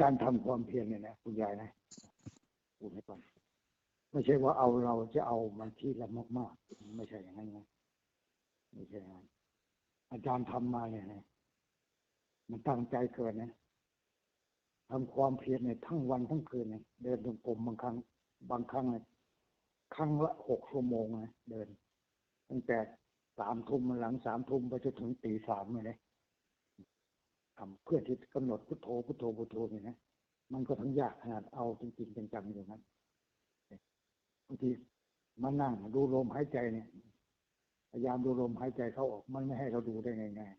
การทำความเพียรเนี่ยนะคุณยายนะพูดให้ฟังไม่ใช่ว่าเอาเราจะเอามันที่ละมากๆไม่ใช่อย่างนั้นนะไม่ใช่อย่างนั้นอาจารย์ทำมาเนี่ยนะมันตั้งใจเกินนะทำความเพียรเนี่ยทั้งวันทั้งคืนเนี่ยเดินจงกรมบางครั้ง บางครั้งเนี่ยครั้งละหกชั่วโมงนะเดิน ตั้งแต่สามทุ่มหลังสามทุ่มไปจนถึงตีสามเลยนะ ทำเพื่อที่กำหนดพุทโธพุทโธพุทโธเนี่ยนะมันก็ทั้งยากขนาดเอาจริงๆจังๆอย่างนั้นบางทีมานั่งดูลมหายใจเนี่ยพยายามดูลมหายใจเข้าออกมันไม่ให้เราดูได้ง่าย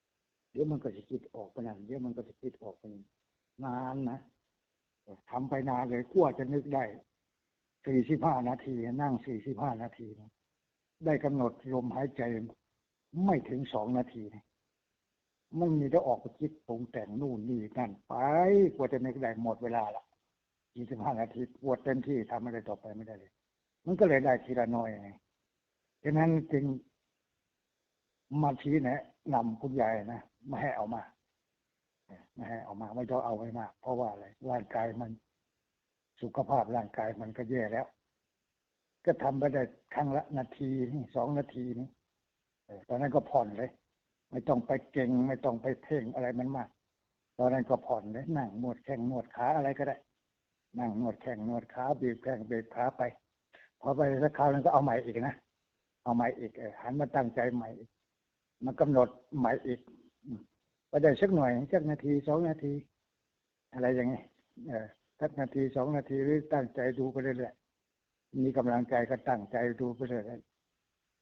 ๆเดี๋ยวมันก็จะคิดออกไปนั่นเดี๋ยวมันก็จะคิดออกไปนี่นานนะทำไปนานเลยกลัวจะนึกได้สี่สิบห้านาที นั่งสี่สิบห้านาทีนะได้กำหนดลมหายใจไม่ถึงสองนาทีนะ มันมีแต่ออกไปคิดปรุงแต่งนู่นนี่นั่นไปกว่าจะนึกได้หมดเวลาละยี่สิบห้านาทีปวดเต็มที่ทำอะไรต่อไปไม่ได้เลย มันก็เลยได้ทีละน้อยไงฉะนั้นจึงมาชี้แนะนำคุณยายนะไม่ให้เอามาไม่ให้เอามาไม่ต้องเอาไว้มาก เพราะว่าอะไรร่างกายมัน สุขภาพร่างกายมันก็แย่แล้ว ก็ทำไปได้ครั้งละนาทีนี่สองนาทีนี่ตอนนั้นก็ผ่อนเลย ไม่ต้องไปเก่ง ไม่ต้องไปเพ่งอะไรมันมาก ตอนนั้นก็ผ่อนเลยนั่งนวดแข้งนวดขาอะไรก็ได้ นั่งนวดแข้งนวดขาบีบแข้งบีบขาไป พอไปสักคราวนึงก็เอาใหม่อีกนะ เอาใหม่อีกหันมาตั้งใจใหม่มากำหนดใหม่อีกไปได้สักหน่อยสักนาทีสองนาที อะไรอย่างนี้เออสักนาทีสองนาทีหรือตั้งใจดูไปเรื่อยๆมีกำลังใจก็ตั้งใจดูไปเรื่อยๆ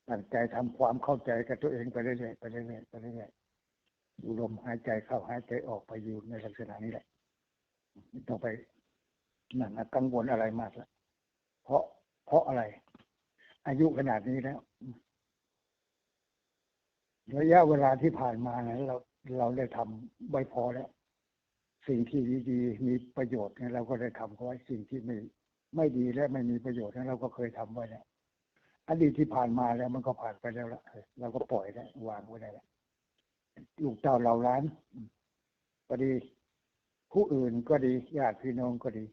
ตั้งใจทำความเข้าใจกับตัวเองไปเรื่อยๆไปเรื่อยๆไปเรื่อยๆดูลมหายใจเข้าหายใจออกไปอยู่ในลักษณะนี้แหละไม่ต้องไปนั่นกังวลอะไรมากล้วเพราะเพราะอะไร อายุขนาดนี้แล้ว ระยะเวลาที่ผ่านมานะเราเราได้ทำไว้พอแล้ว สิ่งที่ดีๆมีประโยชน์เนี่ยเราก็ได้ทำเอาไว้สิ่งที่ไม่ไม่ดีและไม่มีประโยชน์เราก็เคยทำไว้แล้ว อดีตที่ผ่านมาแล้วมันก็ผ่านไปแล้วละเราก็ปล่อยแล้ววางไว้ได้แล้วลูกเจ้าเราล้านก็ดี ผู้อื่นก็ดีญาติพี่น้องก็ดี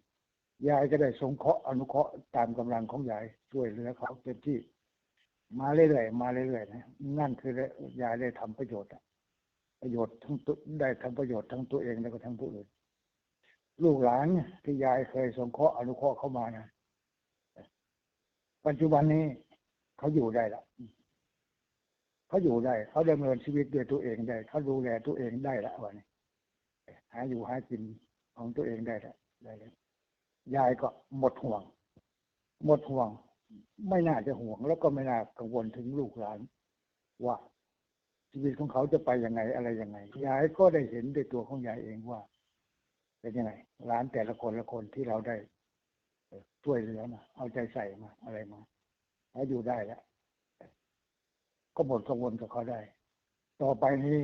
ยายก็ได้สงเคราะห์อนุเคราะห์ตามกำลังของยายช่วยเหลือเขาเต็มที่ มาเรื่อยๆมาเรื่อยๆนะนั่นคือยายได้ทำประโยชน์ประโยชน์ทั้งตัวได้ทำประโยชน์ทั้งตัวเองแล้วก็ทั้งผู้อื่น ลูกหลานที่ยายเคยสงเคราะห์อนุเคราะห์เข้ามานะปัจจุบันนี้ เขาอยู่ได้ละเขาอยู่ได้ เขาดำเนินชีวิตด้วยตัวเองได้ เขาดูแลตัวเองได้ละวันนี้หาอยู่หากินของตัวเองได้ละได้แล้วยายก็หมดห่วง หมดห่วง ไม่น่าจะห่วง แล้วก็ไม่น่ากังวลถึงลูกหลาน ว่าชีวิตของเขาจะไปยังไงอะไรยังไงยายก็ได้เห็นด้วยตัวของยายเองว่าเป็นยังไงร้านแต่ละคนละคนที่เราได้ช่วยเหลือมาเอาใจใส่มาอะไรมา แล้วอยู่ได้แล้วก็หมดกังวลกับเขาได้ ต่อไปนี้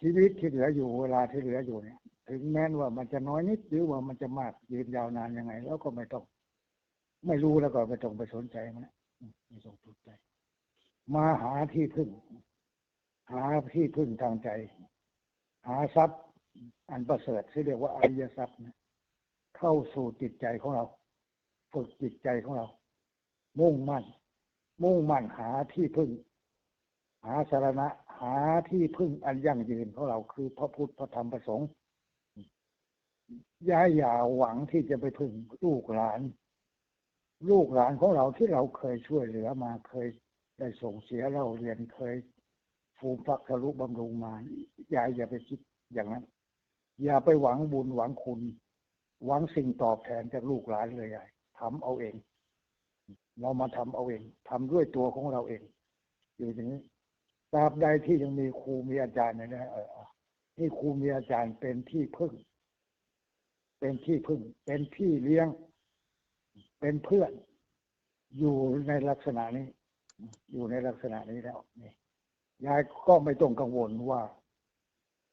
ชีวิตที่เหลืออยู่เวลาที่เหลืออยู่เนี่ย ถึงแม้ว่ามันจะน้อยนิดหรือว่ามันจะมากยืนยาวนานยังไง แล้วก็ไม่ต้อง ไม่รู้แล้วก็ไม่ต้องไปสนใจมันไม่ต้องสนใจ มาหาที่พึ่ง หาที่พึ่งทางใจ หาทรัพย์ อันประเสริฐที่เรียกว่าอริยทรัพย์นะเข้าสู่จิตใจของเรา ฝึกจิตใจของเรา มุ่งมั่น มุ่งมั่นหาที่พึ่ง หาสารณะ หาที่พึ่งอันยั่งยืนของเราคือพระพุทธพระธรรมพระสงฆ์ย่าอย่าหวังที่จะไปพึ่งลูกหลาน ลูกหลานของเราที่เราเคยช่วยเหลือมาเคยได้ส่งเสียเราเรียนเคยฟูมฟักทะลุบำรุงมาอย่าอย่าไปคิดอย่างนั้น อย่าไปหวังบุญหวังคุณ หวังสิ่งตอบแทนจากลูกหลานเลยใหญ่ทำเอาเอง เรามาทำเอาเองทำด้วยตัวของเราเอง อยู่อย่างนี้ตราบใดที่ยังมีครูมีอาจารย์เนี่ยนะเออนี่ครูมีอาจารย์เป็นที่พึ่ง เป็นที่พึ่ง เป็นพี่เลี้ยง เป็นเพื่อน อยู่ในลักษณะนี้ อยู่ในลักษณะนี้แล้วนี่ยายก็ไม่ต้องกังวลว่า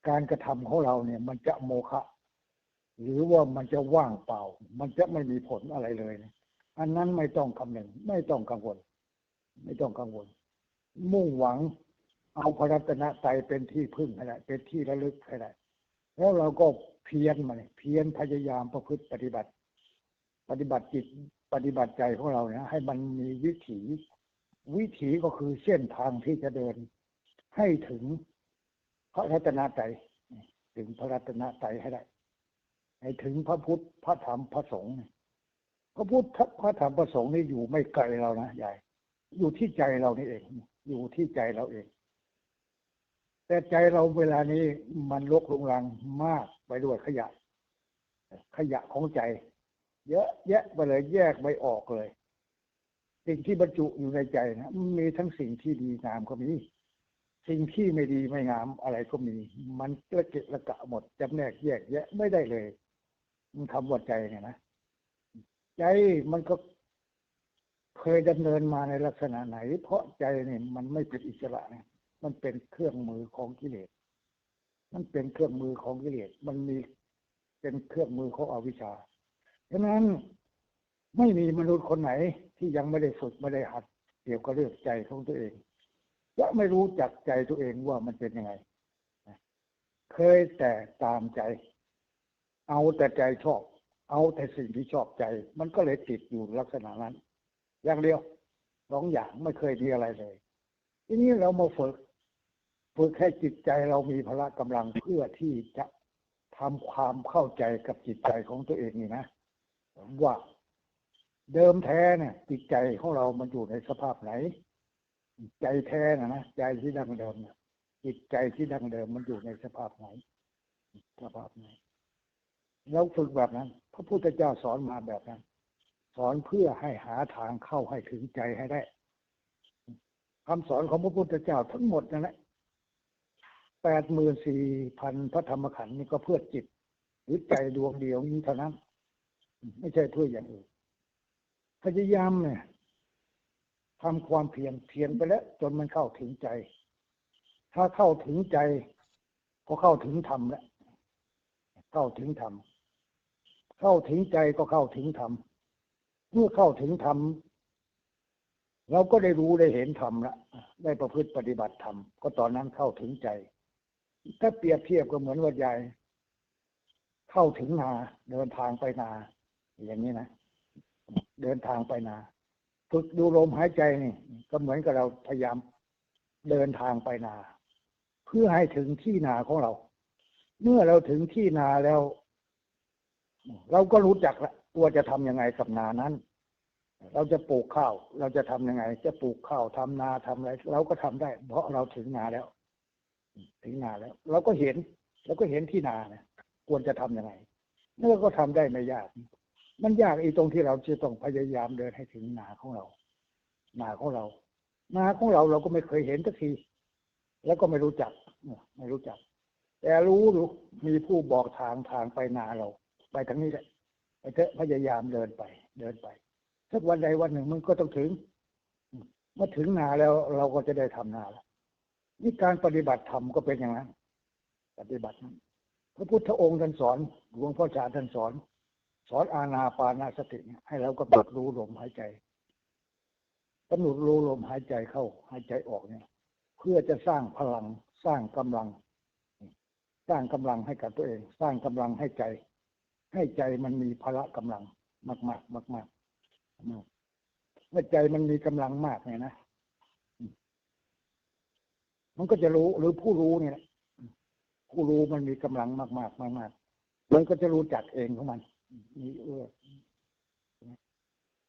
การกระทำของเราเนี่ย มันจะโมฆะหรือว่ามันจะว่างเปล่า มันจะไม่มีผลอะไรเลยนะ อันนั้นไม่ต้องคำนึงไม่ต้องกังวล ไม่ต้องกังวล มุ่งหวังเอาพระรัตนตรัยเป็นที่พึ่งให้ได้เป็นที่ระลึกให้ได้แล้วเราก็เพียรมาเนี่ยเพียรพยายามประพฤติปฏิบัติ ปฏิบัติจิตปฏิบัติใจของเราเนี่ยให้มันมีวิถี วิถีก็คือเส้นทางที่จะเดิน ให้ถึงพระรัตนตรัยถึงพระรัตนตรัยให้ได้ ให้ถึงพระพุทธพระธรรมพระสงฆ์ พระพุทธพระธรรมพระสงฆ์นี่อยู่ไม่ไกลเรานะใหญ่ อยู่ที่ใจเรานี่เอง อยู่ที่ใจเราเอง แต่ใจเราเวลานี้มันลกลงลังมากไปด้วยขยะ ขยะของใจ เยอะแยะไปเลยแยกไม่ออกเลย สิ่งที่บรรจุอยู่ในใจนะมีทั้งสิ่งที่ดีงามก็มีสิ่งที่ไม่ดีไม่งามอะไรก็มี มันละเกะละกะหมดจำแนกแยกแยะไม่ได้เลยมันคำว่าใจเนี่ยนะ ใจมันก็เคยดำเนินมาในลักษณะไหน เพราะใจเนี่ยมันไม่เป็นอิสระเนี่ยมันเป็นเครื่องมือของกิเลส มันเป็นเครื่องมือของกิเลส มันมีเป็นเครื่องมือของอวิชชาฉะนั้นไม่มีมนุษย์คนไหนที่ยังไม่ได้ฝึกไม่ได้หัดเกี่ยวกับเรื่องใจของตัวเองจะไม่รู้จักใจตัวเองว่ามันเป็นยังไง เคยแต่ตามใจ เอาแต่ใจชอบ เอาแต่สิ่งที่ชอบใจ มันก็เลยติดอยู่ลักษณะนั้น อย่างเดียวสองอย่างไม่เคยมีอะไรเลย ทีนี้เรามาฝึกฝึกให้จิตใจเรามีพละกำลังเพื่อที่จะทำความเข้าใจกับจิตใจของตัวเองนี่นะว่าเดิมแท้เนี่ยจิตใจของเรามันอยู่ในสภาพไหน ใจแท้นะนะใจที่ดั้งเดิมจิตใจที่ดั้งเดิมมันอยู่ในสภาพไหน สภาพไหน เราฝึกแบบนั้น พระพุทธเจ้าสอนมาแบบนั้น สอนเพื่อให้หาทางเข้าให้ถึงใจให้ได้คำสอนของพระพุทธเจ้าทั้งหมดนั่นแหละแปดหมื่นสี่พันพระธรรมขันธ์นี่ก็เพื่อจิตหรือใจดวงเดียวนี้เท่านั้น ไม่ใช่เพื่ออย่างอื่นพยายามเนี่ยทำความเพียรเพียรไปแล้ว จนมันเข้าถึงใจ ถ้าเข้าถึงใจ ก็เข้าถึงธรรมแล้วเข้าถึงธรรม เข้าถึงใจก็เข้าถึงธรรมเมื่อเข้าถึงธรรมเราก็ได้รู้ได้เห็นธรรมละได้ประพฤติปฏิบัติธรรมก็ตอนนั้นเข้าถึงใจ ถ้าเปรียบเทียบก็เหมือนวัดใหญ่เข้าถึงนาเดินทางไปนา อย่างนี้นะเดินทางไปนาฝึกดูลมหายใจนี่ ก็เหมือนกับเราพยายามเดินทางไปนา เพื่อให้ถึงที่นาของเรา เมื่อเราถึงที่นาแล้ว เราก็รู้จักละว่าจะทำยังไงกับนานั้น เราจะปลูกข้าว เราจะทำยังไง จะปลูกข้าวทำนาทำอะไร เราก็ทำได้ เพราะเราถึงนาแล้ว ถึงนาแล้ว เราก็เห็นเราก็เห็นที่นาเนี่ยควรจะทํำยังไงนั่นก็ทำได้ไม่ยาก มันยากอีตรงที่เราจะต้องพยายามเดินให้ถึงนาของเรา นาของเรา นาของเราเราก็ไม่เคยเห็นสักที แล้วก็ไม่รู้จักไม่รู้จัก แต่รู้รู้มีผู้บอกทางทางไปนาเรา ไปทางนี้แหละไปเถอะพยายามเดินไป เดินไปสักวันใดวันหนึ่งมันก็ต้องถึง เมื่อถึงนาแล้วเราก็จะได้ทำนาแล้วนี่การปฏิบัติธรรมก็เป็นอย่างนั้น ปฏิบัติพระพุทธองค์ท่านสอนหลวงพ่อชาท่านสอน สอนอาณาปานาสติให้เราก็ตัดรู้ลมหายใจกำหนดรู้ลมหายใจเข้า หายใจออกเนี่ย เพื่อจะสร้างพลังสร้างกำลัง สร้างกำลังให้กับตัวเอง สร้างกำลังให้ใจ ให้ใจมันมีพละกำลังมากมากมากมากเมื่อใจมันมีกำลังมากเนี่ยนะมันก็จะรู้หรือผู้รู้เนี่ยผู้รู้มันมีกำลังมากมากมากมากมันก็จะรู้จักเองของมันมีเอื้อ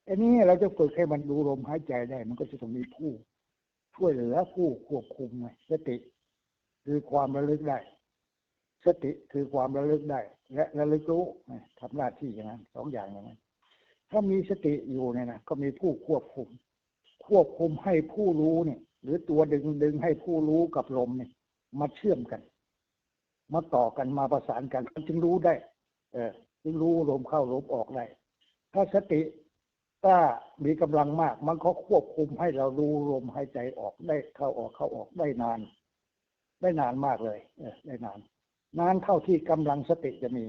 อันนี้เราจะฝึกให้มันดูลมหายใจได้ มันก็จะต้องมีผู้ช่วยเหลือผู้ควบคุมไงสติ คือความระลึกได้ สติคือความระลึกได้ และระลึกรู้ทำหน้าที่อย่างนั้นสองอย่างอย่างนั้นถ้ามีสติอยู่เนี่ยนะก็มีผู้ควบคุม ควบคุมให้ผู้รู้เนี่ย หรือตัวดึงดึงให้ผู้รู้กับลมเนี่ย มาเชื่อมกัน มาต่อกันมาประสานกันจึงรู้ได้ เออจึงรู้ลมเข้าลมออกได้ถ้าสติถ้ามีกำลังมาก มันก็ควบคุมให้เราดูลมหายใจออกได้เข้าออกเข้าออกได้นาน ได้นานมากเลย เออได้นาน นานเท่าที่กำลังสติจะมี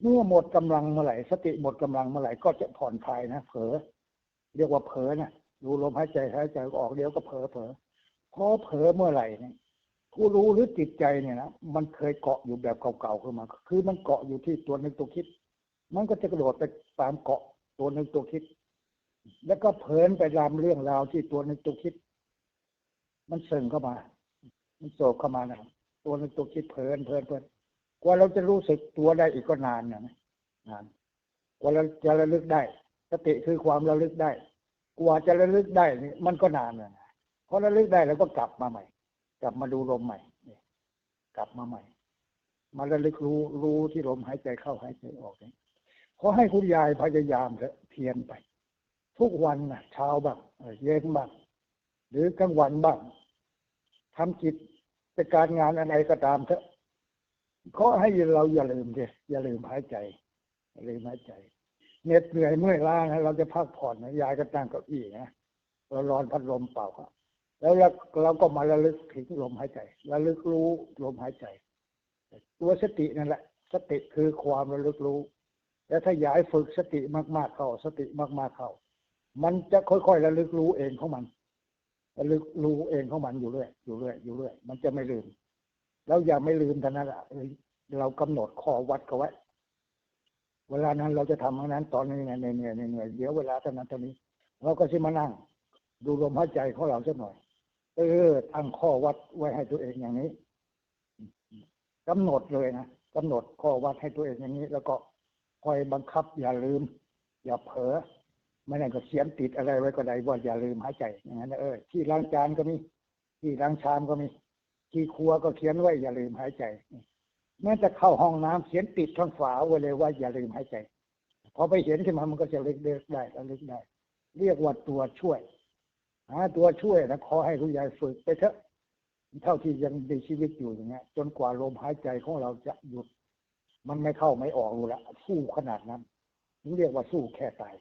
เมื่อหมดกำลังเมื่อไหร่สติหมดกำลังเมื่อไหร่ก็จะผ่อนคลายนะ เผลอเรียกว่าเผลอนะดูลมหายใจหายใจออกเดี๋ยวก็เผลอเผลอพอเผลอเมื่อไหร่เนี่ยผู้รู้หรือจิตใจเนี่ยนะมันเคยเกาะอยู่แบบเก่าๆขึ้นมา คือมันเกาะอยู่ที่ตัวนึกตัวคิด มันก็จะกระโดดไปตามเกาะตัวนึกตัวคิด แล้วก็เพลินไปตามเรื่องราวที่ตัวนึกตัวคิด มันเสิ่งเข้ามา มันโศกเข้ามานะครับ ตัวนึกตัวคิดเพลินเพลินเพลินกว่าเราจะรู้สึกตัวได้อีกก็นานนะนานกว่าเราจะระลึกได้ สติคือความระลึกได้ กว่าจะระลึกได้นี่มันก็นานนะพอระลึกได้แล้วก็กลับมาใหม่ กลับมาดูลมใหม่นี่กลับมาใหม่ มาระลึกรู้รู้ที่ลมหายใจเข้าหายใจออกเนี่ยขอให้คุณยายพยายามเถอะเพียรไป ทุกวันนะเช้าบ้างเย็นบ้างหรือกลางวันบ้างทำจิต เป็นการงานอะไรก็ตามเถอะขอให้เราอย่าลืมเถอะอย่าลืมหายใจอย่าลืมหายใจเหน็ดเหนื่อยเมื่อยล้านะเราจะพักผ่อนนะยายก็ตั้งเก้าอี้นะเราร้อนพัดลมเป่าครับแล้วเราก็มาระลึกถึงลมหายใจระลึกรู้ลมหายใจ ตัวสตินั่นแหละ สติคือความระลึกรู้ แล้วถ้าอยากฝึกสติมากๆเข้า สติมากๆเข้า มันจะค่อยๆระลึกรู้เองของมัน ระลึกรู้เองของมันอยู่เรื่อยอยู่เรื่อยอยู่เรื่อยมันจะไม่ลืม แล้วอย่าไม่ลืมท่านั้นแหละเรากำหนดข้อวัดเขาไว้ เวลานั้นเราจะทำอันนั้นตอนนี้เนี่ยเนื่ยเนื่ยเนื่ยเดี๋ยวเวลาเท่านั้นเท่านี้เราก็จะมานั่ง ดูลมหายใจของเราสักหน่อย เออตั้งข้อวัดไว้ให้ตัวเองอย่างนี้กำหนดเลยนะกำหนดข้อวัดให้ตัวเองอย่างนี้ แล้วก็คอยบังคับ อย่าลืม อย่าเผลอ ไม่นั่นก็เขียนติดอะไรไว้ก็ได้ว่าอย่าลืมหายใจอย่างนั้นเออที่ล้างจานก็มีที่ล้างชามก็มี ที่ครัวก็เขียนไว้อย่าลืมหายใจแม้จะเข้าห้องน้ำเขียนติดข้างฝาไว้เลยว่าอย่าลืมหายใจพอไปเห็นขึ้นมามันก็จะเล็กเล็กได้ระลึกได้ เรียกว่าตัวช่วยหาตัวช่วยนะขอให้คุณยายฝึกไปเถอะเท่าที่ยังมีชีวิตอยู่อย่างเงี้ย จนกว่าลมหายใจของเราจะหยุด มันไม่เข้าไม่ออกอยู่ละสู้ขนาดนั้นนี่เรียกว่าสู้แค่ตาย